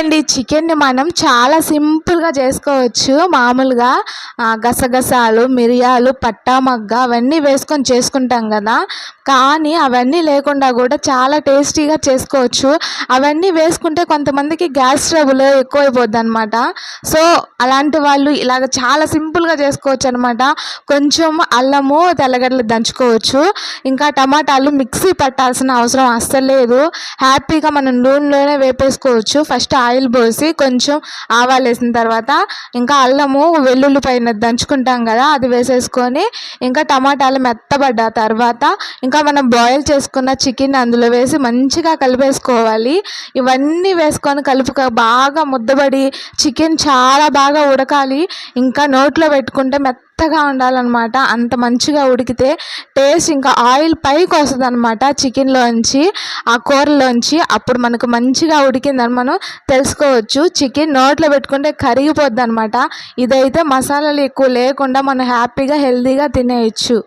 అండి చికెన్ని మనం చాలా సింపుల్గా చేసుకోవచ్చు. మామూలుగా గసగసాలు మిరియాలు పట్టా మగ్గ అవన్నీ వేసుకొని చేసుకుంటాం కదా. కానీ అవన్నీ లేకుండా కూడా చాలా టేస్టీగా చేసుకోవచ్చు. అవన్నీ వేసుకుంటే కొంతమందికి గ్యాస్ ట్రబుల్ ఎక్కువైపోద్ది అనమాట సో అలాంటి వాళ్ళు ఇలాగ చాలా సింపుల్గా చేసుకోవచ్చు అనమాట కొంచెం అల్లము తెల్లగడ్డలు దంచుకోవచ్చు. ఇంకా టమాటాలు మిక్సీ పట్టాల్సిన అవసరం అస్సలు లేదు. హ్యాపీగా మనం నూనెలోనే వేపేసుకోవచ్చు. ఫస్ట్ ఆయిల్ పోసి కొంచెం ఆవాలు వేసిన తర్వాత ఇంకా అల్లము వెల్లుల్లి పైన దంచుకుంటాం కదా అది వేసేసుకొని ఇంకా టమాటాలు మెత్తబడ్డ తర్వాత ఇంకా మనం బాయిల్ చేసుకున్న చికెన్ అందులో వేసి మంచిగా కలిపేసుకోవాలి. ఇవన్నీ వేసుకొని కలుపుక బాగా ముద్దబడి చికెన్ చాలా బాగా ఉడకాలి. ఇంకా నోట్లో పెట్టుకుంటే మెత్త మెత్తగా ఉండాలన్నమాట. అంత మంచిగా ఉడికితే టేస్ట్ ఇంకా ఆయిల్ పైకి వస్తుంది అనమాట చికెన్లోంచి ఆ కూరలోంచి. అప్పుడు మనకు మంచిగా ఉడికిందని మనం తెలుసుకోవచ్చు. చికెన్ నోట్లో పెట్టుకుంటే కరిగిపోద్ది అనమాట ఇదైతే మసాలాలు ఎక్కువ లేకుండా మనం హ్యాపీగా హెల్తీగా తినేయచ్చు.